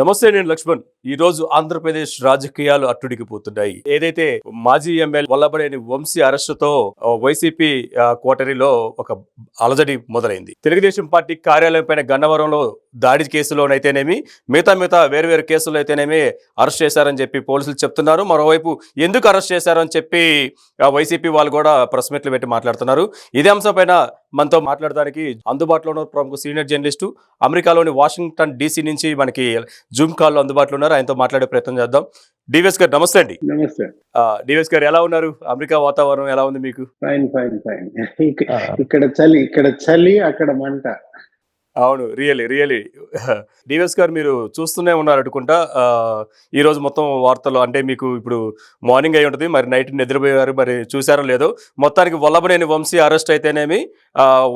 నమస్తే నేను లక్ష్మణ్. ఈ రోజు ఆంధ్రప్రదేశ్ రాజకీయాలు అట్టుడికిపోతున్నాయి ఏదైతే మాజీ ఎమ్మెల్యే వల్లభనేని వంశీ అరెస్టుతో వైసీపీ కోటరీలో ఒక అలజడి మొదలైంది. తెలుగుదేశం పార్టీ కార్యాలయం పైన గన్నవరంలో దాడి కేసులోనైతేనేమి మిగతా మిగతా వేరువేరు కేసుల్లో కేసులు అయితేనేమి అరెస్ట్ చేశారని చెప్పి పోలీసులు చెప్తున్నారు. మరోవైపు ఎందుకు అరెస్ట్ చేశారని చెప్పి వైసీపీ వాళ్ళు కూడా ప్రెస్ మీట్లు పెట్టి మాట్లాడుతున్నారు. ఇదే అంశం పైన మనతో మాట్లాడడానికి అందుబాటులో ఉన్న ప్రముఖ సీనియర్ జర్నలిస్టు అమెరికాలోని వాషింగ్టన్ డీసీ నుంచి మనకి జూమ్ కాల్లో అందుబాటులో ఉన్నారు. ఆయనతో మాట్లాడే ప్రయత్నం చేద్దాం. డివిఎస్ గారు నమస్తే అండి. నమస్తే. డివిఎస్ గారు ఎలా ఉన్నారు? అమెరికా వాతావరణం ఎలా ఉంది మీకు? Fine fine fine. ఇక్కడ చలి ఇక్కడ చలి అక్కడ మంట. అవును. Really really. డివిఎస్ గారు మీరు చూస్తూనే ఉన్నారు అనుకుంటా ఆ, ఈ రోజు మొత్తం వార్తలు అంటే మీకు ఇప్పుడు మార్నింగ్ అయి ఉంటుంది. మరి నైట్ నిద్రపోయారు. మరి చూసారో లేదో. మొత్తానికి వల్లభనేని వంశీ అరెస్ట్ అయితేనేమి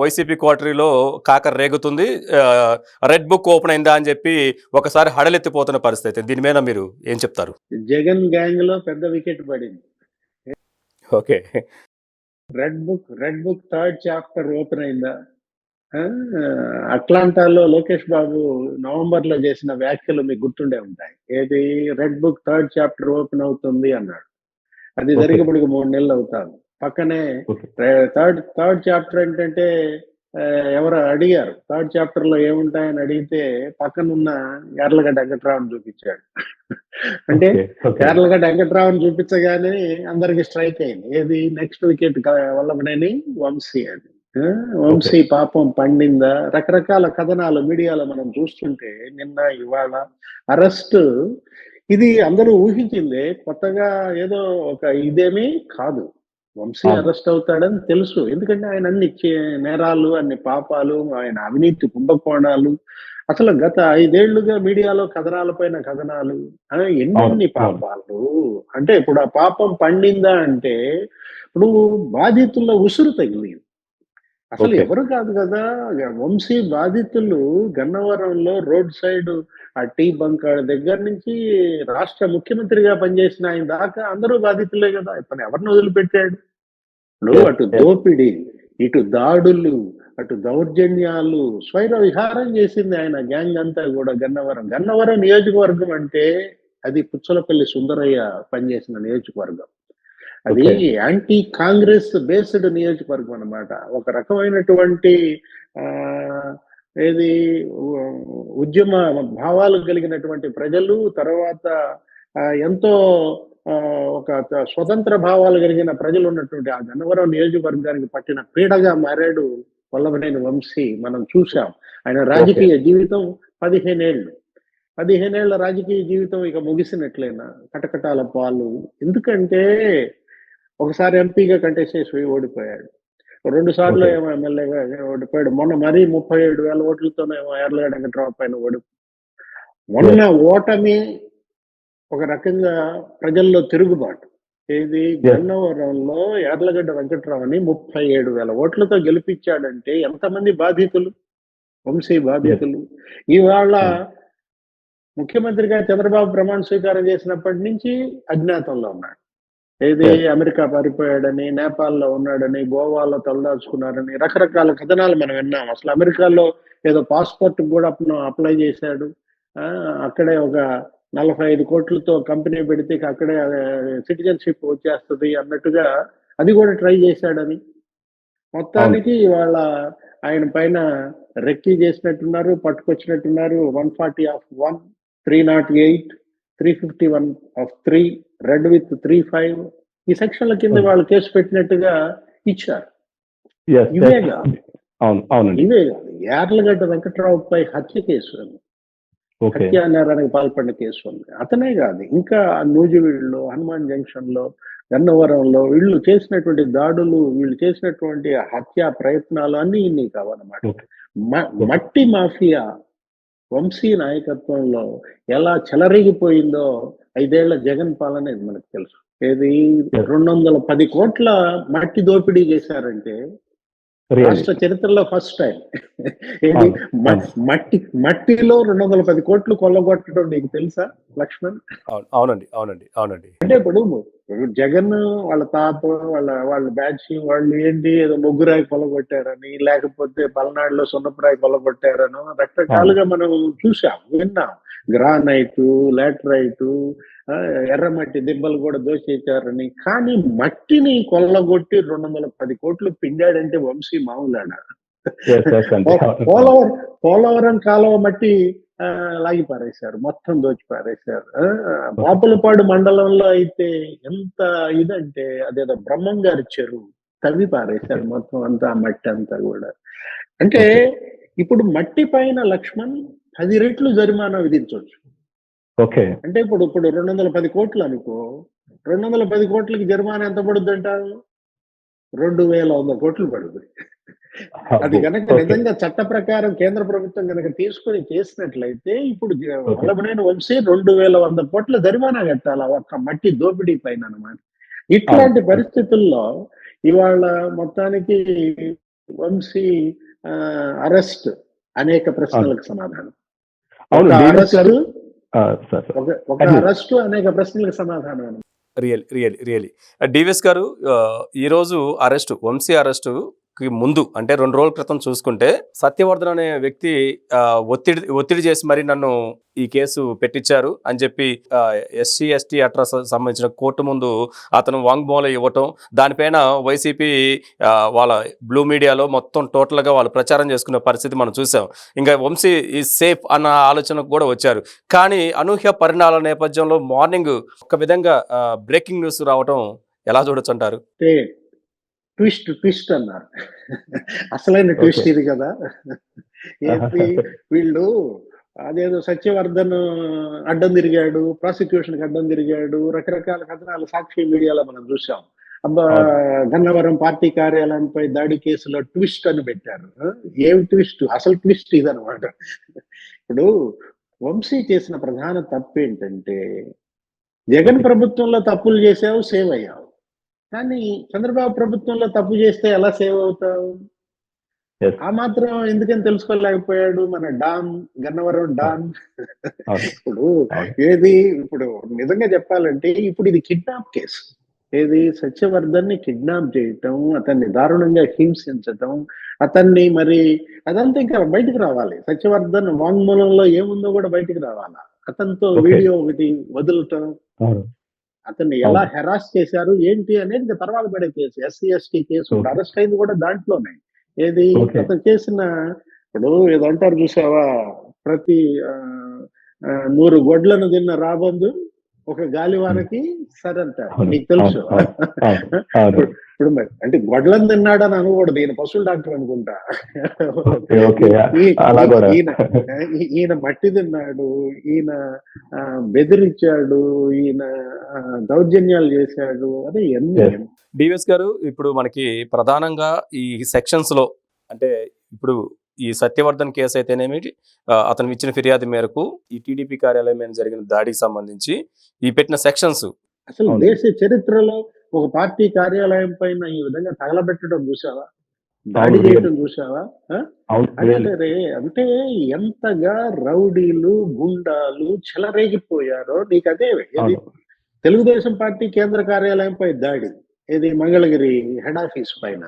వైసీపీ క్వార్టరీలో కాకర రేగుతుంది. రెడ్ బుక్ ఓపెన్ అయిందా అని చెప్పి ఒకసారి హడలెత్తిపోతున్న పరిస్థితి. దీని మీద మీరు ఏం చెప్తారు? జగన్ గ్యాంగ్లో పెద్ద వికెట్ పడింది. Okay. Red book red book third chapter open అయిందా? అట్లాంటాలో లోకేష్ బాబు నవంబర్లో చేసిన వ్యాఖ్యలు మీకు గుర్తుండే ఉంటాయి. ఏది? Red book third chapter open అవుతుంది అన్నాడు. అది Okay. జరిగినప్పటికి మూడు నెలలు అవుతాను. పక్కనే. థర్డ్ థర్డ్ చాప్టర్ ఏంటంటే ఎవరు అడిగారు? థర్డ్ చాప్టర్లో ఏముంటాయని అడిగితే పక్కనున్న యార్లగడ్డ వెంకట్రావుని చూపించాడు. అంటే కేరళగడ్డ వెంకట్రావుని చూపించగానే అందరికి స్ట్రైక్ అయింది. ఏది? నెక్స్ట్ వికెట్ వల్లభనేని వంశీ ఆ, వంశీ పాపం పండిందా? రకరకాల కథనాలు మీడియాలో మనం చూస్తుంటే నిన్న ఇవాళ అరెస్ట్. ఇది అందరూ ఊహించిందే కొత్తగా ఏదో ఒక ఇదేమీ కాదు. వంశీ. అరెస్ట్ అవుతాడని తెలుసు. ఎందుకంటే ఆయన అన్ని నేరాలు అన్ని పాపాలు ఆయన అవినీతి కుంభకోణాలు. అసలు గత ఐదేళ్ళుగా మీడియాలో కథనాల పైన కథనాలు అవును, పాపాలు? అంటే ఇప్పుడు ఆ పాపం పండిందా అంటే ఇప్పుడు బాధితుల ఉసురు తగిలింది. అసలు. ఎవరు కాదు కదా వంశీ బాధితులు గన్నవరంలో రోడ్ సైడ్ ఆ టీ బంకాడ దగ్గర నుంచి రాష్ట్ర ముఖ్యమంత్రిగా పనిచేసిన ఆయన దాకా అందరూ బాధితులే కదా ఇతను ఎవరిని వదిలిపెట్టాడు Yes, అటు. దోపిడీ ఇటు దాడులు అటు దౌర్జన్యాలు స్వైర విహారం చేసింది ఆయన గ్యాంగ్ అంతా కూడా గన్నవరం గన్నవరం నియోజకవర్గం అంటే అది పుచ్చలపల్లి సుందరయ్య పనిచేసిన నియోజకవర్గం అది. యాంటీ కాంగ్రెస్ బేస్డ్ నియోజకవర్గం అన్నమాట. ఒక రకమైనటువంటి ఆ ఏది ఉద్యమ భావాలు కలిగినటువంటి ప్రజలు తర్వాత ఎంతో ఒక స్వతంత్ర భావాలు కలిగిన ప్రజలు ఉన్నటువంటి ఆ గన్నవరం నియోజకవర్గానికి పట్టిన పీడగా మారాడు వల్లభనేని వంశీ మనం చూసాం ఆయన రాజకీయ జీవితం పదిహేనేళ్ళు. పదిహేనేళ్ళ రాజకీయ జీవితం ఇక ముగిసినట్లేనా? కటకటాల పాలు. ఎందుకంటే ఒకసారి ఎంపీగా కంటెస్ట్ చేసి ఓడిపోయాడు. రెండు సార్లు. ఏమో ఎమ్మెల్యేగా ఓడిపోయాడు. మొన్న మరీ ముప్పై ఏడు వేల ఓట్లతోనేమో ఎర్లగడ్డ వెంకట్రావు పైన ఓడి మొన్న ఓటమి ఒక రకంగా ప్రజల్లో తిరుగుబాటు. ఏది గన్నవరంలో యార్లగడ్డ వెంకట్రావుని ముప్పై ఏడు వేల ఓట్లతో గెలిపించాడంటే ఎంతమంది బాధితులు? వంశీ బాధితులు. ఇవాళ ముఖ్యమంత్రిగా చంద్రబాబు ప్రమాణ స్వీకారం చేసినప్పటి నుంచి అజ్ఞాతంలో ఉన్నాడు. ఏది. అమెరికా పారిపోయాడని నేపాల్లో ఉన్నాడని గోవాలో తలదాచుకున్నారని రకరకాల కథనాలు మనం విన్నాం. అసలు అమెరికాలో ఏదో పాస్పోర్ట్ కూడా అప్లై చేశాడు. అక్కడే ఒక నలభై ఐదు కోట్లతో కంపెనీ పెడితే అక్కడే సిటిజన్షిప్ వచ్చేస్తుంది అన్నట్టుగా అది కూడా ట్రై చేశాడని. మొత్తానికి ఇవాళ ఆయన పైన రెక్కీ చేసినట్టున్నారు పట్టుకొచ్చినట్టున్నారు. One forty of one three not eight three fifty one of three. Read with three five. ఈ సెక్షన్ల కింద వాళ్ళు కేసు పెట్టినట్టుగా ఇచ్చారు. ఇవే. కాదు. అవును అవునండి. ఇవే కాదు. యార్లగడ్డ వెంకట్రావుపై హత్య కేసు ఉంది. హత్యా నేరానికి పాల్పడిన కేసు ఉంది. అతనే కాదు. ఇంకా నూజివీడులో హనుమాన్ జంక్షన్లో గన్నవరంలో వీళ్ళు చేసినటువంటి దాడులు వీళ్ళు చేసినటువంటి హత్యా ప్రయత్నాలు అన్ని ఇన్ని కావన్నమాట. మట్టి మాఫియా వంశీ నాయకత్వంలో ఎలా చెలరేగిపోయిందో ఐదేళ్ళ జగన్ పాలన మనకు తెలుసు ఏది. రెండు వందల పది కోట్ల మట్టి దోపిడీ చేశారంటే రాష్ట్ర చరిత్రలో ఫస్ట్ టైం అవును. మట్టి మట్టిలో రెండు వందల పది కోట్లు కొల్లగొట్టడం నీకు తెలుసా లక్ష్మణ్? అవును అవునండి అవునండి అవునండి. అంటే ఇప్పుడు జగన్ వాళ్ళ తాత వాళ్ళ వాళ్ళ బ్యాచ్ వాళ్ళు ఏంటి ఏదో ముగ్గురాయి కొలగొట్టారని లేకపోతే పల్నాడులో సున్నపురాయి కొలగొట్టారనో రకరకాలుగా మనం చూసాం విన్నాం. గ్రానైట్ లాటరైట్ ఎర్రమట్టి దిబ్బలు కూడా దోషించారని కానీ మట్టిని కొల్లగొట్టి రెండు వందల పది కోట్లు పిండాడంటే వంశీ మామూలాడా పోలవరం పోలవరం కాలువ మట్టి లాగి పారేశారు. మొత్తం దోచి పారేశారు. బాపులపాడు మండలంలో అయితే ఎంత ఇదంటే అదేదో బ్రహ్మం గారి చెరువు తవ్వి పారేశారు మొత్తం అంతా మట్టి అంతా కూడా. అంటే ఇప్పుడు మట్టి పైన లక్ష్మణ్ పది రెట్లు జరిమానా విధించవచ్చు ఓకే. అంటే ఇప్పుడు ఇప్పుడు రెండు వందల పది కోట్లు అనుకో రెండు వందల పది కోట్లకి జరిమానా ఎంత పడుద్ది అంటారు రెండు వేల వంద కోట్లు పడుతుంది అది కనుక. నిజంగా చట్ట ప్రకారం కేంద్ర ప్రభుత్వం కనుక తీసుకొని చేసినట్లయితే ఇప్పుడు వల్లభనేని వంశీ రెండు వేల వంద కోట్ల జరిమానా కట్టాలి ఒక్క మట్టి దోపిడీ పైన అనమాట ఇట్లాంటి. పరిస్థితుల్లో ఇవాళ మొత్తానికి వంశీ అరెస్ట్ అనేక ప్రశ్నలకు సమాధానం. అవును అరెస్ట్ అరెస్ట్ అనేక ప్రశ్నలకు సమాధానం రియల్ రియల్ రియలీ డివిఎస్ గారు ఈరోజు అరెస్ట్ వంశీ అరెస్టు కి ముందు అంటే రెండు రోజుల క్రితం చూసుకుంటే సత్యవర్ధన్ అనే వ్యక్తి ఒత్తిడి ఒత్తిడి చేసి మరి నన్ను ఈ కేసు పెట్టించారు అని చెప్పి ఎస్సీ ఎస్టీ అట్రాస్ సంబంధించిన కోర్టు ముందు అతను వాంగ్మూలం ఇవ్వటం దానిపైన వైసీపీ వాళ్ళ బ్లూ మీడియాలో మొత్తం టోటల్గా వాళ్ళు ప్రచారం చేసుకునే పరిస్థితి మనం చూసాం. ఇంకా వంశీ ఈ సేఫ్ అన్న ఆలోచనకు కూడా వచ్చారు. కానీ అనూహ్య పరిణామాల నేపథ్యంలో మార్నింగ్ ఒక విధంగా బ్రేకింగ్ న్యూస్ రావటం ఎలా చూడొచ్చు అంటారు? ట్విస్ట్ ట్విస్ట్ అన్నారు. అసలైన ట్విస్ట్ ఇది కదా. ఏంటి? వీళ్ళు అదేదో సత్యవర్ధన్ అడ్డం తిరిగాడు ప్రాసిక్యూషన్ అడ్డం తిరిగాడు రకరకాల కథనాలు సాక్షి మీడియాలో మనం చూసాం అబ్బా గన్నవరం పార్టీ కార్యాలయంపై దాడి కేసులో ట్విస్ట్ అని పెట్టారు? ఏం ట్విస్ట్? అసలు ట్విస్ట్ ఇదనమాట ఇప్పుడు వంశీ చేసిన ప్రధాన తప్పు ఏంటంటే జగన్ ప్రభుత్వంలో తప్పులు చేసావు సేవ్ అయ్యావు. కానీ చంద్రబాబు ప్రభుత్వంలో తప్పు చేస్తే ఎలా సేవ్ అవుతావు. ఆ మాత్రం ఎందుకని తెలుసుకోలేకపోయాడు మన డాన్ గన్నవరం డాన్. ఇప్పుడు. ఏది ఇప్పుడు నిజంగా చెప్పాలంటే ఇప్పుడు ఇది కిడ్నాప్ కేసు ఏది సత్యవర్ధన్ని కిడ్నాప్ చేయటం అతన్ని దారుణంగా హింసించటం అతన్ని మరి అదంతా ఇంకా బయటకు రావాలి సత్యవర్ధన్ వాంగ్మూలంలో ఏముందో కూడా బయటకు రావాలా అతనితో. వీడియో ఒకటి వదులుతాం అవును. అతన్ని ఎలా హెరాస్ చేశారు ఏంటి అనేది ఇంకా తర్వాత పడే case SC ST case. Arrest అయింది కూడా దాంట్లోనే ఏది. అతను చేసిన ఇప్పుడు ఏదో అంటారు చూసావా ప్రతి నూరు గొడ్లను తిన్న రాబందు ఒక గాలివానకి సరంటారు అవును. నీకు తెలుసు. ఇప్పుడు మరి అంటే గొడ్లను తిన్నాడని అనకూడదు. ఈయన పశువుల డాక్టర్ అనుకుంటా. ఈయన ఈయన మట్టి తిన్నాడు ఈయన బెదిరించాడు ఈయన దౌర్జన్యాలు చేశాడు అదే ఎన్ని. డివిఎస్ గారు ఇప్పుడు మనకి ప్రధానంగా ఈ సెక్షన్స్లో అంటే ఇప్పుడు ఈ సత్యవర్ధన్ కేసు అయితేనేమి అతను ఇచ్చిన ఫిర్యాదు మేరకు ఈ టీడీపీ కార్యాలయం మీద జరిగిన దాడికి సంబంధించి ఈ పెట్టిన సెక్షన్స్. అసలు. దేశ చరిత్రలో ఒక పార్టీ కార్యాలయం పైన ఈ విధంగా తగలబెట్టడం చూసావా? దాడి చేయడం చూసావా? అంటే అంటే ఎంతగా రౌడీలు గుండాలు చెలరేగిపోయారో నీకు అదే. తెలుగుదేశం పార్టీ కేంద్ర కార్యాలయంపై దాడి. ఇది మంగళగిరి హెడ్ ఆఫీస్ పైన.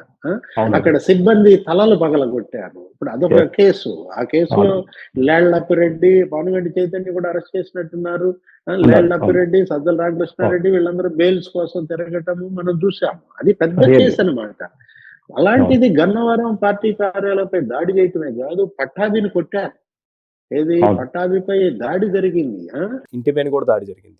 అక్కడ సిబ్బంది తలలు పగలగొట్టారు ఇప్పుడు అదొక. కేసు ఆ కేసులో. లేళ్ళప్పిరెడ్డి భానుగంటి చైతన్య కూడా అరెస్ట్ చేసినట్టున్నారు. లేళ్ళప్పిరెడ్డి సజ్జల రామకృష్ణారెడ్డి వీళ్ళందరూ బెయిల్స్ కోసం తిరగటము మనం చూసాము అది పెద్ద. కేసు అన్నమాట అలాంటిది గన్నవరం పార్టీ కార్యాలయంపై దాడి చేయటమే కాదు పట్టాభిని కొట్టారు ఏది. పట్టాభిపై దాడి జరిగింది ఆ? ఇంటి పైన కూడా దాడి జరిగింది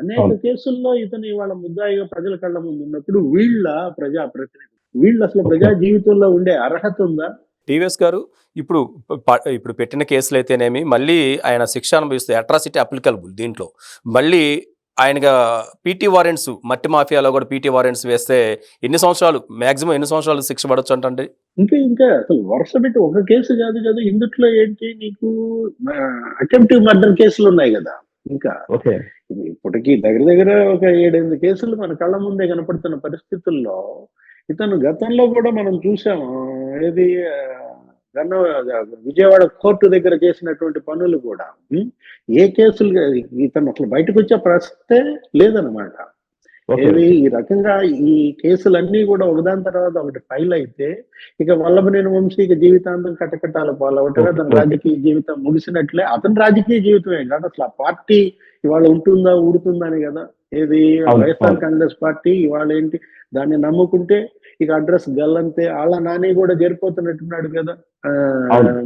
అనేక. కేసుల్లో ఇతను ఇవాళ ముద్దాయిగా ప్రజల కళ్ళ ముందు ఉన్నప్పుడు వీళ్ళ ప్రజా ప్రతినిధి వీళ్ళు అసలు ప్రజా జీవితంలో ఉండే అర్హత ఉందా టీవీఎస్ గారు ఇప్పుడు ఇప్పుడు పెట్టిన కేసులు అయితేనేమి మళ్ళీ ఆయన శిక్ష అనుభవిస్తే అట్రాసిటీ అప్లికబుల్ దీంట్లో మళ్ళీ ఆయనగా పీటీ వారెంట్స్ మట్టి మాఫియాలో కూడా పీటీ వారెంట్స్ వేస్తే ఎన్ని సంవత్సరాలు మాక్సిమం ఎన్ని సంవత్సరాలు శిక్ష పడవచ్చు అంటే ఇంకా ఇంకా అసలు వరుస పెట్టి ఒక కేసు కాదు కదా ఇందుట్లో ఏంటి నీకు అటెంప్టివ్ మర్డర్ కేసులు ఉన్నాయి కదా ఇంకా. ఓకే. ఇది ఇప్పటికీ దగ్గర దగ్గర ఒక ఏడెనిమిది కేసులు మన కళ్ళ ముందే కనపడుతున్న పరిస్థితుల్లో ఇతను గతంలో కూడా మనం చూసాము ఏది గన్న విజయవాడ కోర్టు దగ్గర చేసినటువంటి పనులు కూడా? ఏ కేసులు ఇతను అసలు బయటకు వచ్చే ప్రశ్నే లేదనమాట ఏది ఈ రకంగా ఈ కేసులన్నీ కూడా ఒకదాని తర్వాత ఒకటి ఫైల్ అయితే ఇక వల్లభనేని వంశీ ఇక జీవితాంతం కటకటాల పాలవటగా ఓకే, తన ఓకే. రాజకీయ జీవితం ముగిసినట్లే అతని రాజకీయ జీవితమే కాదు అసలు ఆ పార్టీ ఇవాళ ఉంటుందా ఊడుతుందని కదా ఏది వైఎస్ఆర్. కాంగ్రెస్ పార్టీ ఇవాళ ఏంటి దాన్ని నమ్ముకుంటే ఇక అడ్రస్ గల్లంతే వాళ్ళ నాని కూడా జరిపోతున్నట్టున్నాడు కదా.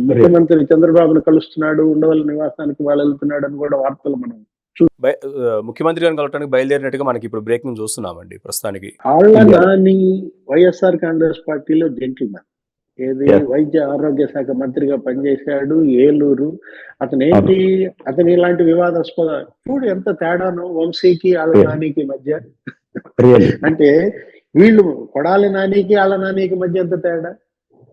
ముఖ్యమంత్రి చంద్రబాబును కలుస్తున్నాడు ఉండవల్లి నివాసానికి వాళ్ళు వెళ్తున్నాడు అని కూడా వార్తలు మనం ముఖ్యమంత్రి గారిని కలవడానికి బయలుదేరినట్టుగా మనకి ఇప్పుడు బ్రేకింగ్ చూస్తున్నామండి ప్రస్తుతానికి Yeah. నాని వైఎస్ఆర్ కాంగ్రెస్ పార్టీలో జెంటిల్మెన్ ఏది. వైద్య ఆరోగ్య శాఖ మంత్రిగా పనిచేశాడు ఏలూరు అతను ఏంటి అతను ఇలాంటి వివాదాస్పద చూడు ఎంత తేడాను వంశీకి వాళ్ళ. నానికి మధ్య అంటే వీళ్ళు కొడాలి నానికి వాళ్ళ నానికి మధ్య ఎంత తేడా?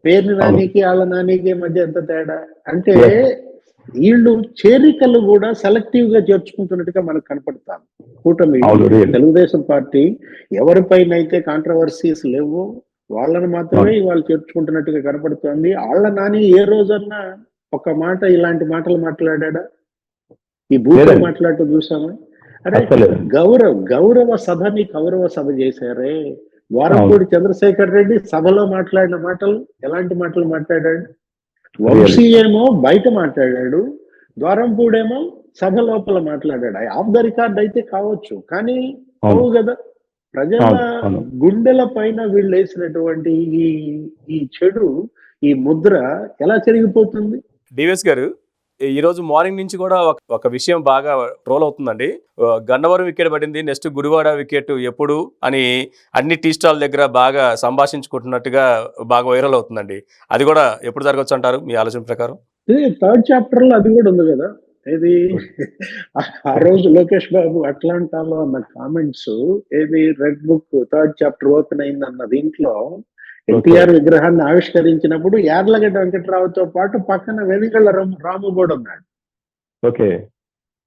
పేర్ని నానికి వాళ్ళ నానికి మధ్య ఎంత తేడా? అంటే. వీళ్ళు చేరికలు కూడా సెలెక్టివ్గా చేర్చుకుంటున్నట్టుగా మనకు కనపడతాను కూటమి. తెలుగుదేశం పార్టీ ఎవరిపైన అయితే కాంట్రవర్సీస్ లేవు వాళ్ళని మాత్రమే వాళ్ళు చేర్చుకుంటున్నట్టుగా కనపడుతోంది. వాళ్ళ నాని ఏ రోజన్నా ఒక మాట ఇలాంటి మాటలు మాట్లాడా ఈ లేదండి. మాట్లాడుతూ చూసామా? అరే గౌరవ గౌరవ సభని కౌరవ సభ చేశారే. వారపూడి చంద్రశేఖర్ రెడ్డి సభలో మాట్లాడిన మాటలు ఎలాంటి మాటలు మాట్లాడాడు? వంశీ ఏమో బయట మాట్లాడాడు ద్వారంపూడేమో సభ లోపల మాట్లాడాడు. ఆఫ్ ద రికార్డ్ అయితే కావచ్చు కానీ అవు కదా. ప్రజల. గుండెల పైన వీళ్ళు వేసినటువంటి ఈ ఈ చెడు ఈ ముద్ర ఎలా చెరిగిపోతుంది? డివిఎస్ గారు ఈ- రోజు మార్నింగ్ నుంచి కూడా ఒక విషయం బాగా ట్రోల్ అవుతుందండి. గన్నవరం వికెట్ పడింది నెక్స్ట్ గుడివాడ వికెట్ ఎప్పుడు అని అన్ని టీ స్టాల్ దగ్గర బాగా సంభాషించుకుంటున్నట్టుగా బాగా వైరల్ అవుతుందండి. అది కూడా ఎప్పుడు జరగవచ్చు అంటారు మీ ఆలోచన ప్రకారం? థర్డ్ చాప్టర్లో అది కూడా ఉంది కదా. ఏది? ఆ రోజు లోకేష్ బాబు అట్లాంటాలో అన్న కామెంట్స్ ఏది? Red book third chapter open అయింది అన్న దీంట్లో ఎన్టీఆర్ విగ్రహాన్ని ఆవిష్కరించినప్పుడు యార్లగడ్డ వెంకటరావుతో పాటు పక్కన వెనుగళ్ళ రాము రాము కూడా ఉన్నాడు. ఓకే.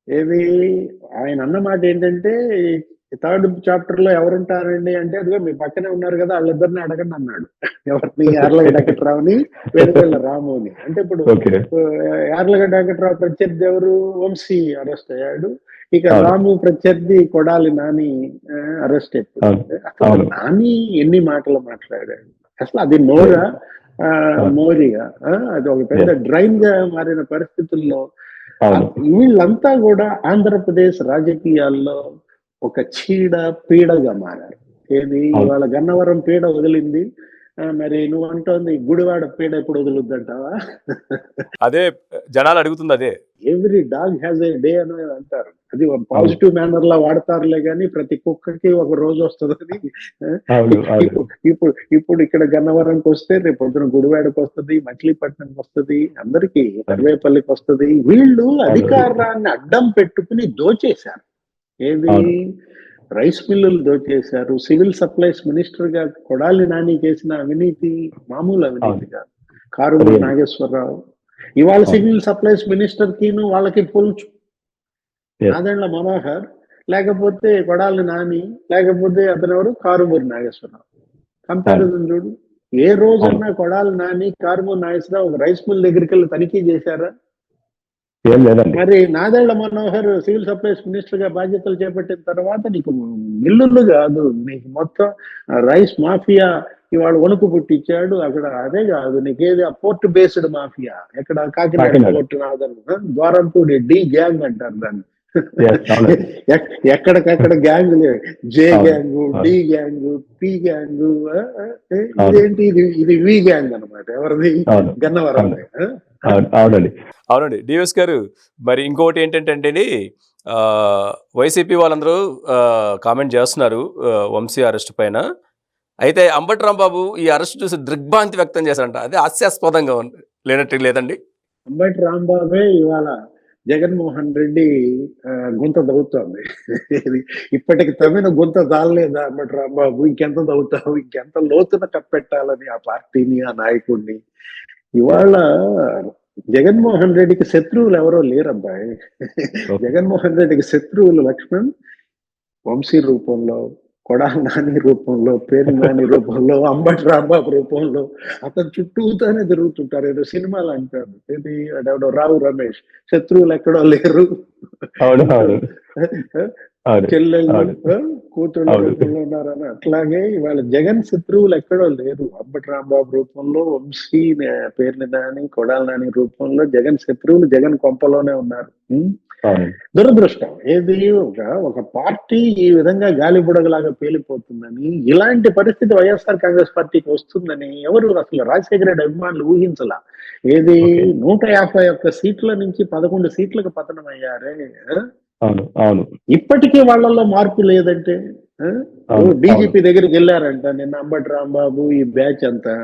ఏది ఆయన అన్న మాట ఏంటంటే థర్డ్ చాప్టర్లో ఎవరుంటారండి అంటే అదిగో మీ పక్కనే ఉన్నారు కదా వాళ్ళిద్దరిని అడగండి అన్నాడు. ఎవరిని? యార్లగడ్డ వెంకటరావుని వెనుగళ్ళ రాముని. అంటే ఇప్పుడు యార్లగడ్డ వెంకటరావు ప్రత్యర్థి ఎవరు? వంశీ అరెస్ట్ అయ్యాడు. ఇక. రాము ప్రత్యర్థి కొడాలి నాని అరెస్ట్ అయిపోయాడు అవును. అసలు. నాని ఎన్ని మాటలు మాట్లాడాడు? అసలు అది నోరా. మోరిగా? అది ఒక పెద్ద డ్రైన్గా మారిన పరిస్థితుల్లో వీళ్ళంతా కూడా ఆంధ్రప్రదేశ్ రాజకీయాల్లో ఒక చీడ పీడగా మారారు. ఏది. ఇవాళ గన్నవరం పీడ వదిలింది. మరి నువ్వు అంటోంది గుడివాడ పీడ ఎప్పుడు వదులుద్దంటావా? అదే జనాలు అడుగుతుంది అదే. Every dog has a day అని అంటారు. అది పాజిటివ్ మేనర్ లా వాడతారులే కానీ ప్రతి కుక్కకి ఒక రోజు వస్తుందని అవును. ఇప్పుడు ఇప్పుడు ఇక్కడ గన్నవరంకి వస్తే రేపు పొద్దున గుడివాడకి వస్తుంది మచిలీపట్నంకి వస్తుంది అందరికి సర్వేపల్లికి వస్తుంది. వీళ్ళు అధికారాన్ని అడ్డం పెట్టుకుని దోచేశారు. ఏది. రైస్ మిల్లులు దోచేశారు. సివిల్ సప్లైస్ మినిస్టర్గా కొడాలి నాని చేసిన అవినీతి మామూలు అవినీతి కాదు. కారుమూరి. నాగేశ్వరరావు. ఇవాళ. సివిల్ సప్లైస్ మినిస్టర్ కిను వాళ్ళకి పోల్చు. నాదెండ్ల మనోహర్ లేకపోతే కొడాలి నాని లేకపోతే అతను ఎవరు కారుమూరి నాగేశ్వరరావు. కంపారిజన్ చూడు. ఏ రోజన్నా కొడాలి నాని కారుమూరి నాగేశ్వరరావు ఒక రైస్ మిల్ దగ్గరికి వెళ్ళి తనిఖీ చేశారా? ఏం లేదండి. మరి నాదెళ్ళ మనోహర్ సివిల్ సప్లైస్ మినిస్టర్గా బాధ్యతలు చేపట్టిన తర్వాత నీకు మిల్లులు కాదు. నీకు మొత్తం రైస్ మాఫియా ఇవాళ వణుకు పుట్టించాడు. అక్కడ అదే కాదు నీకేది ఆ పోర్ట్ బేస్డ్ మాఫియా. ఎక్కడ కాకినాడ. పోర్ట్ నాదన్న ద్వారంపూడి డి గ్యాంగ్ అంటారు దాన్ని. ఎక్కడికక్కడ gang J. Gang. D gang P gang. ఇదేంటి? ఇది ఇది వి గ్యాంగ్ అన్నమాట. ఎవరిది. గన్నవరం. అవును. అవునండి. అవునండి. డివిఎస్ గారు మరి ఇంకొకటి ఏంటంటే అండి ఆ, వైసీపీ వాళ్ళందరూ కామెంట్ చేస్తున్నారు వంశీ అరెస్ట్ పైన. అయితే అంబటి రాంబాబు ఈ అరెస్ట్ చూసి దిగ్భ్రాంతి వ్యక్తం చేశారంట. అదే హాస్యాస్పదంగా ఉంది లేనట్టు లేదండి? అంబటి రాంబాబే ఇవాళ జగన్మోహన్ రెడ్డి ఆ, గుంత దవ్వుతోంది ఇప్పటికి తమిన గుంత దాల్లేదా అంబటి రాంబాబు? ఇంకెంత దవ్వుతావు ఇంకెంత లోతున కప్పెట్టాలని ఆ పార్టీని ఆ నాయకుడిని? ఇవాళ జగన్మోహన్ రెడ్డికి శత్రువులు ఎవరో లేరబ్బాయి జగన్మోహన్ రెడ్డికి శత్రువులు లక్ష్మణ్ వంశీ రూపంలో కొడా నాని రూపంలో పేరు నాని రూపంలో అంబటి రాంబాబు రూపంలో అతను చుట్టూతానే తిరుగుతుంటారు. ఏదో సినిమాలు అంటారు. ఏది? రావు రమేష్. శత్రువులు ఎక్కడో లేరు. చెల్లెళ్ళు కూతుళ్ళు ఉన్నారని. అట్లాగే ఇవాళ జగన్ శత్రువులు ఎక్కడో లేరు. అంబటి రాంబాబు రూపంలో వంశీ పేర్ని నాని కొడాల నాని రూపంలో జగన్ శత్రువులు జగన్ కొంపలోనే ఉన్నారు. దురదృష్టం. ఏది ఒక పార్టీ ఈ విధంగా గాలి బుడగలాగా పేలిపోతుందని ఇలాంటి పరిస్థితి వైఎస్ఆర్ కాంగ్రెస్ పార్టీకి వస్తుందని ఎవరు అసలు రాజశేఖర రెడ్డి అభిమానులు ఊహించలా. ఏది. నూట యాభై ఒక్క సీట్ల నుంచి పదకొండు సీట్లకు పతనం అయ్యారే? అవును అవును. ఇప్పటికీ వాళ్ళల్లో మార్పు లేదంటే డీజీపీ దగ్గరికి వెళ్ళారంట నిన్న అంబటి రాంబాబు ఈ బ్యాచ్ అంతా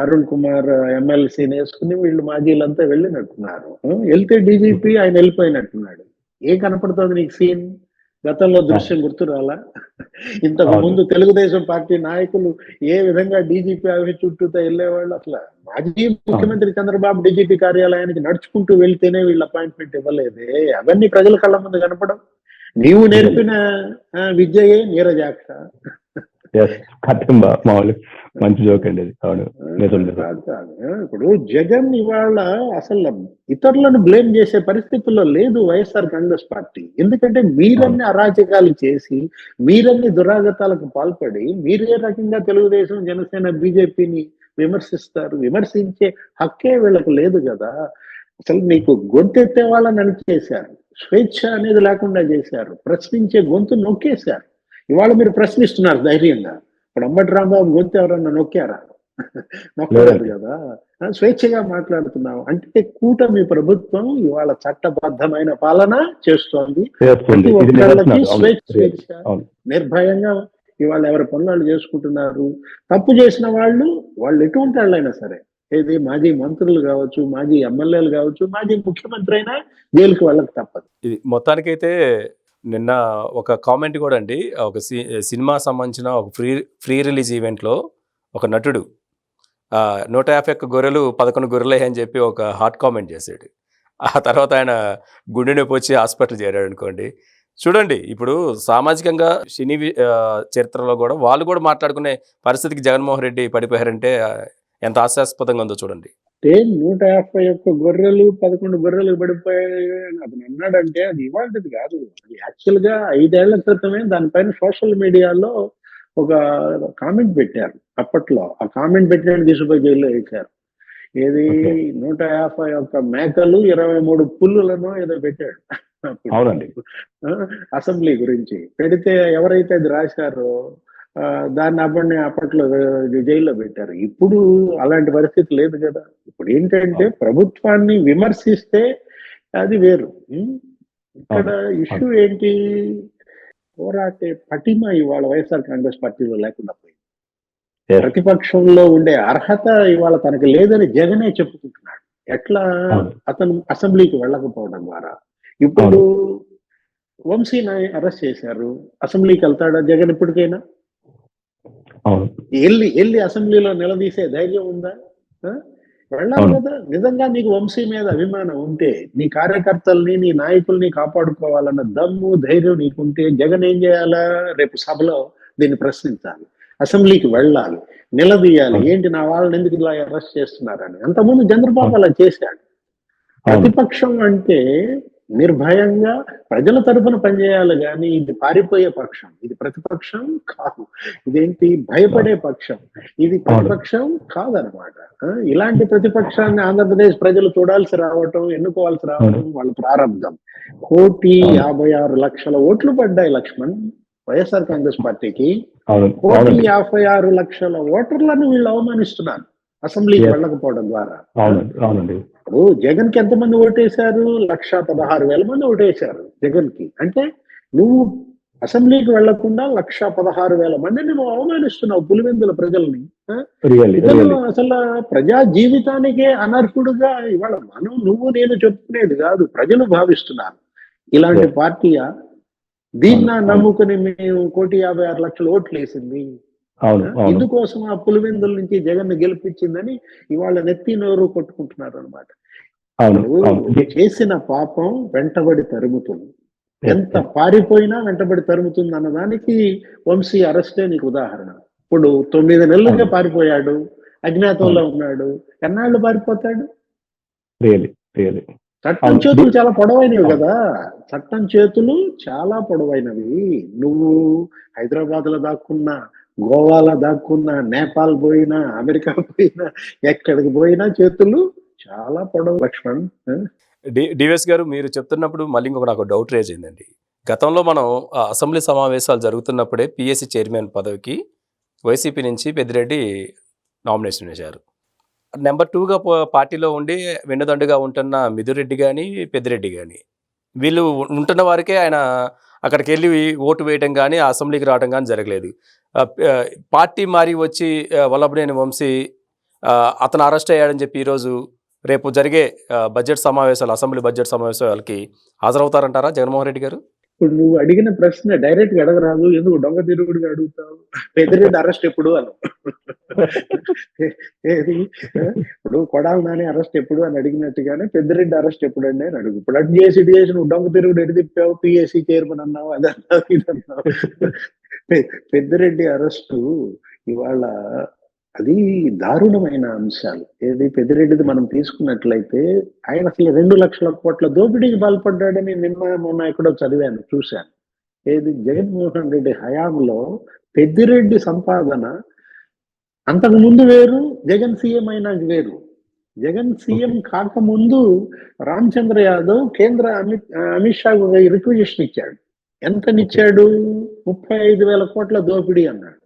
అరుణ్ కుమార్ ఎమ్మెల్సీని వేసుకుని వీళ్ళు మాజీలంతా వెళ్ళినట్టున్నారు. వెళ్తే డీజీపీ ఆయన వెళ్ళిపోయినట్టున్నాడు. ఏం కనపడుతుంది నీకు సీన్? గతంలో దృశ్యం గుర్తు రాలా? ఇంతకు. ముందు తెలుగుదేశం పార్టీ నాయకులు ఏ విధంగా డీజీపీ ఆఫీస్ చుట్టూతో వెళ్ళేవాళ్ళు? అసలు మాజీ ముఖ్యమంత్రి చంద్రబాబు డీజీపీ కార్యాలయానికి నడుచుకుంటూ వెళ్తేనే వీళ్ళు అపాయింట్మెంట్ ఇవ్వలేదే. అవన్నీ ప్రజల కళ్ళ ముందు కనపడం నీవు నేర్పిన విద్యయే నీరజాక్ష. కథంబా మామూలు. మంచి జోక్ అండి అది. అవును. ఇప్పుడు జగన్ ఇవాళ అసలు ఇతరులను బ్లేమ్ చేసే పరిస్థితుల్లో లేదు వైఎస్ఆర్ కాంగ్రెస్ పార్టీ. ఎందుకంటే మీరన్ని అరాచకాలు చేసి మీరన్ని దురాగతాలకు పాల్పడి మీరే రకంగా తెలుగుదేశం జనసేన బీజేపీని విమర్శిస్తారు. విమర్శించే హక్కే వీళ్ళకు లేదు కదా. అసలు మీకు గొంతెత్తే వాళ్ళని అణిచేశారు. స్వేచ్ఛ అనేది లేకుండా చేశారు. ప్రశ్నించే గొంతు నొక్కేశారు. ఇవాళ మీరు ప్రశ్నిస్తున్నారు ధైర్యంగా. ఇప్పుడు అంబటి రాంబాబు గొంతు ఎవరన్నా నొక్కారా? నొక్కలేదు కదా. స్వేచ్ఛగా మాట్లాడుతున్నాం అంటే కూటమి ప్రభుత్వం ఇవాళ చట్టబద్ధమైన పాలన చేస్తోంది. నిర్భయంగా ఇవాళ ఎవరి పనులు చేసుకుంటున్నారు? తప్పు చేసిన వాళ్ళు వాళ్ళు ఎటువంటి వాళ్ళైనా సరే ఏది మాజీ మంత్రులు కావచ్చు మాజీ ఎమ్మెల్యేలు కావచ్చు మాజీ ముఖ్యమంత్రి అయినా జైలుకి వాళ్ళకి తప్పదు. ఇది మొత్తానికైతే నిన్న ఒక కామెంట్ కూడా అండి. ఒక సి- సినిమా సంబంధించిన ఒక ఫ్రీ ఫ్రీ రిలీజ్ ఈవెంట్లో ఒక నటుడు నూట యాభై ఒక్క గొర్రెలు పదకొండు గొర్రెలే అని చెప్పి ఒక హాట్ కామెంట్ చేశాడు. ఆ తర్వాత ఆయన గుండె నొప్పి వచ్చి హాస్పిటల్ చేరాడు అనుకోండి. చూడండి ఇప్పుడు సామాజికంగా సినీ చరిత్రలో కూడా వాళ్ళు కూడా మాట్లాడుకునే పరిస్థితికి జగన్మోహన్ రెడ్డి పడిపోయారంటే ఎంత హాస్యాస్పదంగా ఉందో చూడండి. అంటే నూట యాభై ఒక్క గొర్రెలు పదకొండు గొర్రెలు పడిపోయాయి అని అతను అన్నాడంటే అది ఇవాళది కాదు అది యాక్చువల్గా ఐదేళ్ళ క్రితమే దానిపైన సోషల్ మీడియాలో ఒక కామెంట్ పెట్టారు అప్పట్లో ఆ కామెంట్ పెట్టిన తీసుకుపోయి జైల్లో వేశారు ఏది. నూట యాభై ఒక్క మేకలు ఇరవై మూడు పుల్లులను ఏదో పెట్టాడు. అవునండి. అసెంబ్లీ గురించి పెడితే ఎవరైతే అది రాశారో దాన్ని అప్పటి అప్పట్లో జైల్లో పెట్టారు. ఇప్పుడు అలాంటి పరిస్థితి లేదు కదా. ఇప్పుడు ఏంటంటే ప్రభుత్వాన్ని విమర్శిస్తే అది వేరు? ఇక్కడ ఇష్యూ ఏంటి? పోరాటే పటిమ ఇవాళ వైఎస్ఆర్ కాంగ్రెస్ పార్టీలో లేకుండా పోయింది. ప్రతిపక్షంలో ఉండే అర్హత ఇవాళ తనకు లేదని జగనే చెప్పుకుంటున్నాడు. ఎట్లా. అతను అసెంబ్లీకి వెళ్ళకపోవడం ద్వారా? ఇప్పుడు వంశీని అరెస్ట్ చేశారు. అసెంబ్లీకి వెళ్తాడా జగన్ ఇప్పటికైనా? వెళ్ళి వెళ్ళి అసెంబ్లీలో నిలదీసే ధైర్యం ఉందా? వెళ్ళాలి. కదా. నిజంగా నీకు వంశీ మీద అభిమానం ఉంటే నీ కార్యకర్తల్ని నీ నాయకుల్ని కాపాడుకోవాలన్న దమ్ము ధైర్యం నీకుంటే జగన్ ఏం చేయాలా? రేపు సభలో దీన్ని ప్రశ్నించాలి. అసెంబ్లీకి వెళ్ళాలి. నిలదీయాలి. ఏంటి నా వాళ్ళని ఎందుకు ఇలా అరెస్ట్ చేస్తున్నారని. అంతకుముందు చంద్రబాబు అలా చేశాడు. ప్రతిపక్షం అంటే నిర్భయంగా ప్రజల తరపున పనిచేయాలి కానీ ఇది పారిపోయే పక్షం ఇది ప్రతిపక్షం కాదు. ఇదేంటి? భయపడే పక్షం. ఇది ప్రతిపక్షం కాదనమాట. ఇలాంటి ప్రతిపక్షాన్ని ఆంధ్రప్రదేశ్ ప్రజలు చూడాల్సి రావటం ఎన్నుకోవాల్సి రావటం వాళ్ళ ప్రారంభం. కోటి. యాభై ఆరు లక్షల ఓట్లు పడ్డాయి లక్ష్మణ్ వైఎస్ఆర్ కాంగ్రెస్ పార్టీకి. కోటి యాభై ఆరు లక్షల ఓటర్లను వీళ్ళు అవమానిస్తున్నారు అసెంబ్లీకి. వెళ్ళకపోవడం ద్వారా. ఇప్పుడు జగన్కి ఎంతమంది ఓటేశారు? లక్ష పదహారు వేల మంది ఓటేశారు జగన్కి అంటే నువ్వు అసెంబ్లీకి వెళ్ళకుండా లక్ష పదహారు వేల మందిని నువ్వు అవమానిస్తున్నావు పులివెందుల ప్రజల్ని అసలు ప్రజా జీవితానికే అనర్హుడుగా ఇవాళ మనం నువ్వు నేను చెప్పుకునేది కాదు ప్రజలు భావిస్తున్నారు. ఇలాంటి. పార్టీయా? దీన్న. నమ్ముకుని మేము కోటి యాభై ఆరు లక్షల ఓట్లు వేసింది. అవును ఇందుకోసం ఆ పులివెందుల నుంచి జగన్ గెలిపించిందని ఇవాళ నెత్తి నోరు కొట్టుకుంటున్నారు అనమాట చేసిన పాపం వెంటబడి తరుముతుంది. ఎంత పారిపోయినా వెంటబడి తరుముతుంది అన్నదానికి వంశీ అరెస్టే నీకు ఉదాహరణ. ఇప్పుడు తొమ్మిది నెలలుగా. పారిపోయాడు అజ్ఞాతంలో ఉన్నాడు ఎన్నాళ్ళు పారిపోతాడు? చట్టం. చేతులు చాలా పొడవైనవి. కదా. చట్టం చేతులు చాలా పొడవైనవి. నువ్వు హైదరాబాద్లో దాక్కున్నా గోవాలో దాక్కున్నా నేపాల్ పోయినా అమెరికా పోయినా ఎక్కడికి పోయినా చేతులు చాలా పొడవు లక్ష్మణ్. డి డివిఎస్ గారు మీరు చెప్తున్నప్పుడు మళ్ళీ ఇంకొక నాకు డౌట్ రేజ్ అయిందండి. గతంలో మనం ఆ, అసెంబ్లీ సమావేశాలు జరుగుతున్నప్పుడే పిఎస్సి చైర్మన్ పదవికి వైసీపీ నుంచి పెద్దిరెడ్డి నామినేషన్ వేశారు. నెంబర్ టూగా పార్టీలో ఉండి వెన్నుదండుగా ఉంటున్న మిదురెడ్డి కానీ పెద్దిరెడ్డి కానీ వీళ్ళు ఉంటున్న వారికే ఆయన అక్కడికి వెళ్ళి ఓటు వేయడం కానీ అసెంబ్లీకి రావడం కానీ జరగలేదు. పార్టీ మారి వచ్చి వల్లభనేని వంశీ అతను అరెస్ట్ అయ్యాడని చెప్పి ఈరోజు రేపు జరిగే బడ్జెట్ సమావేశాలు అసెంబ్లీ బడ్జెట్ సమావేశాలకి హాజరవుతారంటారా జగన్మోహన్ రెడ్డి గారు? ఇప్పుడు నువ్వు అడిగిన ప్రశ్న డైరెక్ట్గా అడగరాదు. ఎందుకు దొంగ తిరుగుడుగా అడుగుతావు? పెద్దరెడ్డి అరెస్ట్ ఎప్పుడు అను. ఏది? ఇప్పుడు కొడాల నాని అరెస్ట్ ఎప్పుడు అని అడిగినట్టుగానే పెద్దిరెడ్డి అరెస్ట్ ఎప్పుడు అండి అని అడుగు. ఇప్పుడు అటు చేసి ఇటు చేసి నువ్వు దొంగ తిరుగుడు ఎటు తిప్పావు? పిఎస్సి చైర్మన్ అన్నావు? అది అన్నావు? ఇది అన్నావు? పెద్దిరెడ్డి అరెస్టు ఇవాళ అది దారుణమైన అంశాలు. ఏది పెద్దిరెడ్డిది మనం తీసుకున్నట్లయితే ఆయన అసలు రెండు లక్షల కోట్ల దోపిడీకి పాల్పడ్డాడని నిన్న మొన్న ఎక్కడో చదివాను చూశాను. ఏది జగన్మోహన్ రెడ్డి హయాంలో పెద్దిరెడ్డి సంపాదన అంతకు ముందు వేరు జగన్ సీఎం అయినాక వేరు. జగన్ సీఎం కాకముందు రామచంద్ర యాదవ్ కేంద్ర అమిత్ అమిత్ షా రిక్వజిషన్ ఇచ్చాడు. ఎంతనిచ్చాడు? ముప్పై ఐదు వేల కోట్ల దోపిడీ అన్నాడు.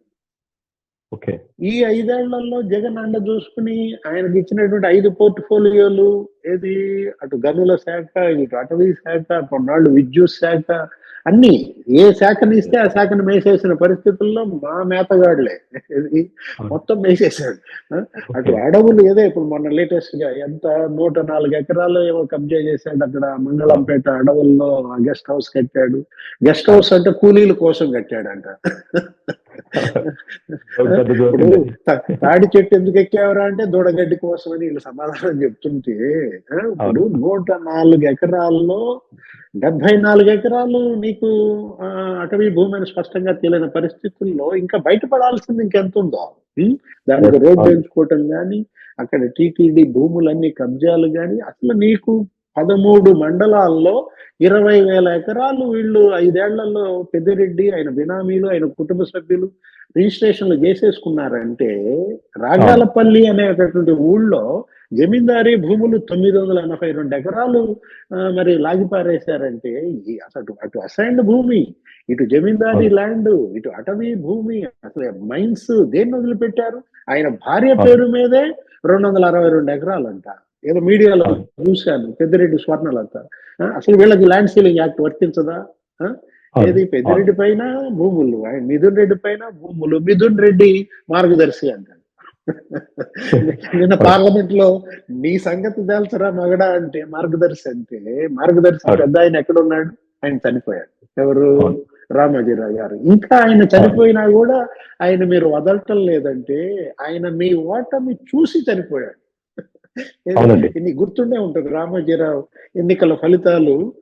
ఓకే. ఈ ఐదేళ్ళలో జగన్ అండ చూసుకుని ఆయనకి ఇచ్చినటువంటి ఐదు పోర్ట్ఫోలియోలు ఏది? అటు గనుల శాఖ ఇటు అటవీ శాఖ కొన్నాళ్ళు విద్యుత్ శాఖ అన్ని. ఏ శాఖని ఇస్తే ఆ శాఖను మేసేసిన పరిస్థితుల్లో మా మేతగాడులే. మొత్తం మేసేసాడు? అటు అడవులు ఏదో? ఇప్పుడు మొన్న లేటెస్ట్గా ఎంత నూట నాలుగు ఎకరాలు ఏమో కబ్జా చేశాడు అక్కడ మంగళంపేట అడవుల్లో గెస్ట్ హౌస్ కట్టాడు. గెస్ట్ హౌస్ అంటే కూలీల కోసం కట్టాడంట. తాడి చెట్టు ఎందుకు ఎక్కావరా అంటే దూడగడ్డి కోసం అని వీళ్ళు సమాధానం చెప్తుంటే ఇప్పుడు నూట నాలుగు ఎకరాల్లో డెబ్బై నాలుగు ఎకరాలు నీకు అటవీ భూమి అని స్పష్టంగా తెలియని పరిస్థితుల్లో ఇంకా బయటపడాల్సింది ఇంకెంత ఉందో? దానికి రోడ్డు ఎంచుకోవటం కానీ అక్కడ టీటీడీ భూములన్నీ కబ్జాలు కానీ అసలు నీకు పదమూడు మండలాల్లో ఇరవై వేల ఎకరాలు వీళ్ళు ఐదేళ్ళలో పెద్దిరెడ్డి ఆయన బినామీలు ఆయన కుటుంబ సభ్యులు రిజిస్ట్రేషన్లు చేసేసుకున్నారంటే రాగాలపల్లి అనేటటువంటి ఊళ్ళో జమీందారీ భూములు తొమ్మిది వందల ఎనభై రెండు ఎకరాలు మరి లాగిపారేశారంటే అసలు అటు అసైన్డ్ భూమి ఇటు జమీందారీ ల్యాండ్ ఇటు అటవీ భూమి అసలు మైన్స్ దేన్ని వదిలిపెట్టారు? ఆయన భార్య పేరు మీదే రెండు వందల అరవై రెండు ఎకరాలంట. ఏదో మీడియాలో చూశాను పెద్దిరెడ్డి స్వర్ణలత అసలు వీళ్ళకి ల్యాండ్ సీలింగ్ యాక్ట్ వర్తించదా. ఏది పెద్దిరెడ్డి పైన భూములు? ఆయన మిథున్ రెడ్డి పైన భూములు. మిథున్ రెడ్డి మార్గదర్శి అంటాడు. నిన్న పార్లమెంట్లో నీ సంగతి తెలుసరా మగడా అంటే మార్గదర్శి అంటే మార్గదర్శి. పెద్ద ఆయన ఎక్కడున్నాడు? ఆయన చనిపోయాడు. ఎవరు. రామోజీరావు గారు. ఇంకా ఆయన చనిపోయినా కూడా ఆయన మీరు వదలటం లేదంటే ఆయన మీ ఓటమి చూసి చనిపోయాడు. గుర్తుండే ఉంటుంది. రామోజీరావు ఎన్నికల ఫలితాలు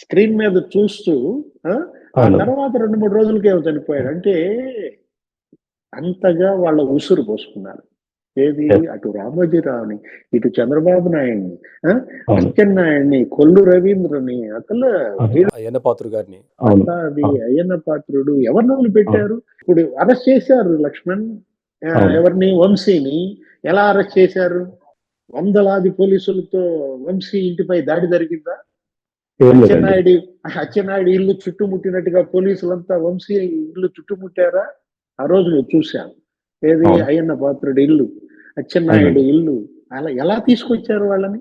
స్క్రీన్ మీద చూస్తూ ఆ, ఆ అవును. తర్వాత రెండు మూడు రోజులకే చనిపోయాడు. అంటే అంతగా వాళ్ళ ఉసురు పోసుకున్నారు. ఏది. అటు రామోజీరావుని ఇటు చంద్రబాబు నాయుడిని అచ్చెన్నాయుడిని కొల్లు రవీంద్రని అసలు. అయ్యన్న పాత్ర గారిని. అది అయ్యన్న పాత్రుడు ఎవరిని పెట్టారు? ఇప్పుడు అరెస్ట్ చేశారు లక్ష్మణ్. ఎవరిని? వంశీని. ఎలా అరెస్ట్ చేశారు? వందలాది పోలీసులతో వంశీ ఇంటిపై దాడి జరిగిందా? అచ్చెన్నాయుడు అచ్చెన్నాయుడు ఇల్లు చుట్టుముట్టినట్టుగా పోలీసులంతా వంశీ ఇల్లు చుట్టుముట్టారా? ఆ రోజు నేను చూశాను ఏది. అయ్యన్న పాత్రుడు ఇల్లు. అచ్చెన్నాయుడు ఇల్లు. అలా ఎలా తీసుకొచ్చారు వాళ్ళని?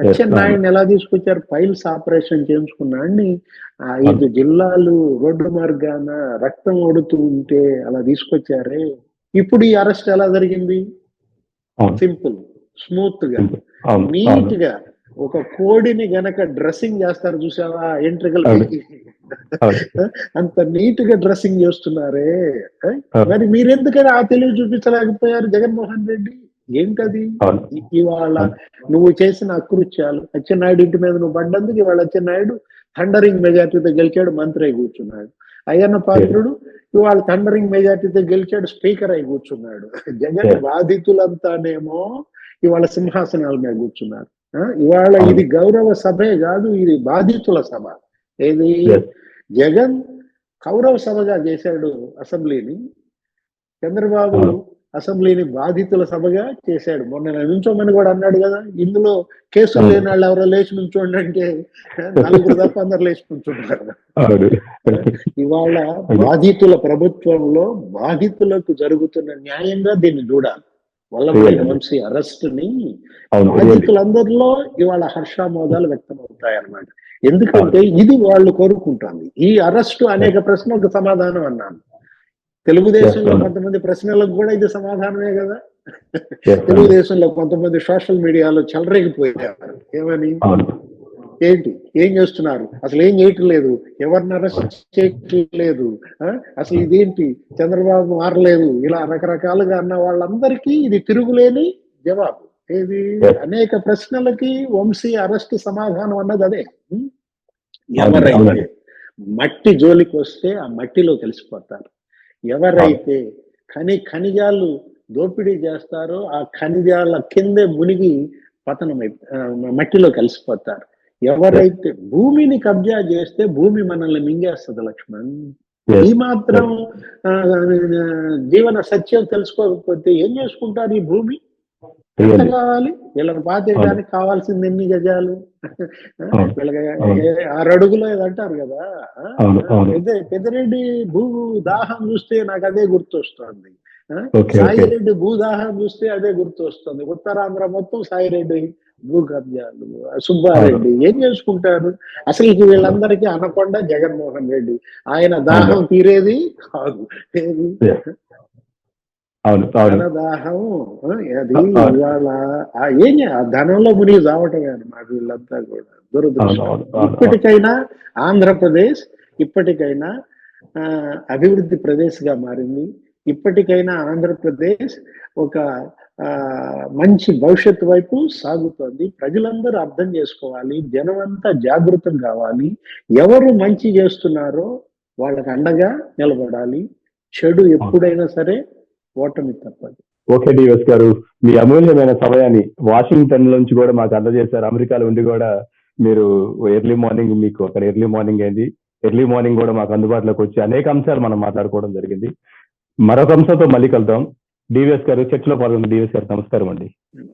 అచ్చెన్నాయుడిని ఎలా తీసుకొచ్చారు? పైల్స్ ఆపరేషన్ చేయించుకున్నాడిని ఆ ఐదు జిల్లాలు రోడ్డు మార్గాన రక్తం ఓడుతూ ఉంటే అలా తీసుకొచ్చారే. ఇప్పుడు ఈ అరెస్ట్ ఎలా జరిగింది? సింపుల్. స్మూత్గా నీట్గా ఒక కోడిని గనక డ్రెస్సింగ్ చేస్తారు చూసావా? ఎంట్రికల్ అంత నీట్గా డ్రెస్సింగ్ చేస్తున్నారే. మరి మీరెందుకని ఆ తెలివి చూపించలేకపోయారు జగన్మోహన్ రెడ్డి? ఏంటది? ఇవాళ నువ్వు చేసిన అకృత్యాలు అచ్చెన్నాయుడు ఇంటి మీద నువ్వు పడ్డందుకు ఇవాళ అచ్చెన్నాయుడు థండరింగ్ మెజార్టీతో గెలిచాడు మంత్రి అయి కూర్చున్నాడు. అయ్యన్న పాత్రుడు ఇవాళ థండరింగ్ మెజార్టీతో గెలిచాడు స్పీకర్ అయి కూర్చున్నాడు. జగన్. బాధితులంతానేమో ఇవాళ సింహాసనాల మీద కూర్చున్నారు? ఇవాళ. ఇది గౌరవ సభే కాదు ఇది బాధితుల సభ ఏది. జగన్ కౌరవ సభగా చేశాడు అసెంబ్లీని చంద్రబాబు. అసెంబ్లీని బాధితుల సభగా చేశాడు మొన్న నుంచోమని కూడా అన్నాడు కదా ఇందులో కేసులు. లేని వాళ్ళు ఎవరో లేచి నుంచోండి అంటే నలుగురు తప్ప అందరు లేచి నుంచుంటారు ఇవాళ బాధితుల ప్రభుత్వంలో బాధితులకు జరుగుతున్న న్యాయంగా దీన్ని చూడాలి. వంశీ అరెస్ట్ని. బాధితులందరిలో ఇవాళ హర్షామోదాలు వ్యక్తం అవుతాయి అన్నమాట ఎందుకంటే ఇది వాళ్ళు కోరుకుంటుంది. ఈ అరెస్టు అనేక ప్రశ్నలకు సమాధానం అన్నాను. తెలుగుదేశంలో. కొంతమంది ప్రశ్నలకు కూడా ఇది సమాధానమే కదా. తెలుగుదేశంలో కొంతమంది సోషల్ మీడియాలో చెలరేగిపోయారు. ఏమని? ఏంటి? ఏం చేస్తున్నారు? అసలు ఏం చేయటం లేదు. ఎవరిని అరెస్ట్ చేయట్లేదు ఆ? అసలు ఇదేంటి? చంద్రబాబు మారలేదు. ఇలా రకరకాలుగా అన్న వాళ్ళందరికీ ఇది తిరుగులేని జవాబు. ఇది అనేక ప్రశ్నలకి వంశీ అరెస్ట్ సమాధానం అన్నది అదే. ఎవరైతే మట్టి జోలికి వస్తే ఆ మట్టిలో కలిసిపోతారు. ఎవరైతే ఖని ఖనిజాలు దోపిడీ చేస్తారో ఆ ఖనిజాల కిందే మునిగి పతనం మట్టిలో కలిసిపోతారు. ఎవరైతే భూమిని కబ్జా చేస్తే భూమి మనల్ని మింగేస్తుంది లక్ష్మణ్. ఈ మాత్రం జీవన సత్యం తెలుసుకోకపోతే ఏం చేసుకుంటారు ఈ భూమి ఎంత. కావాలి వీళ్ళకి పాతేయడానికి కావాల్సింది ఎన్ని గజాలు. వీళ్ళకి ఆరు అడుగులు అంటారు కదా. పెద్ద పెద్దరెడ్డి భూ దాహం చూస్తే నాకు అదే గుర్తొస్తుంది. సాయిరెడ్డి భూదాహం చూస్తే అదే గుర్తొస్తుంది ఉత్తరాంధ్ర మొత్తం సాయిరెడ్డి భూ కబ్జాలు సుబ్బారెడ్డి ఏం చేసుకుంటారు? అసలు ఇక వీళ్ళందరికీ అనకుండా జగన్మోహన్ రెడ్డి. ఆయన దాహం తీరేది? కాదు. అవును అవును. అది. ఇవాళ ఏం ఆ ధనంలో మునిగి చావటం అన్నమాట వీళ్ళంతా కూడా. దురదృష్టం. ఇప్పటికైనా ఆంధ్రప్రదేశ్ ఇప్పటికైనా ఆ, అభివృద్ధి ప్రదేశ్గా మారింది. ఇప్పటికైనా ఆంధ్రప్రదేశ్ ఒక మంచి భవిష్యత్తు వైపు సాగుతోంది. ప్రజలందరూ అర్థం చేసుకోవాలి. జనం అంతా జాగృతం కావాలి. ఎవరు మంచి చేస్తున్నారో వాళ్ళకి అండగా నిలబడాలి. చెడు ఎప్పుడైనా సరే ఓటమి తప్పదు. ఓకే డిఎస్ గారు మీ అమూల్యమైన సమయాన్ని వాషింగ్టన్ నుంచి కూడా మాకు అందజేశారు. అమెరికాలో ఉండి కూడా మీరు ఎర్లీ మార్నింగ్ మీకు అక్కడ ఎర్లీ మార్నింగ్ అయింది. ఎర్లీ మార్నింగ్ కూడా మాకు అందుబాటులోకి వచ్చి అనేక అంశాలు మనం మాట్లాడుకోవడం జరిగింది. మరొక అంశంతో మళ్ళీ కలుద్దాం. డివిఎస్ గారు చర్చలో పాల్గొన్న డివిఎస్ గారు నమస్కారం అండి.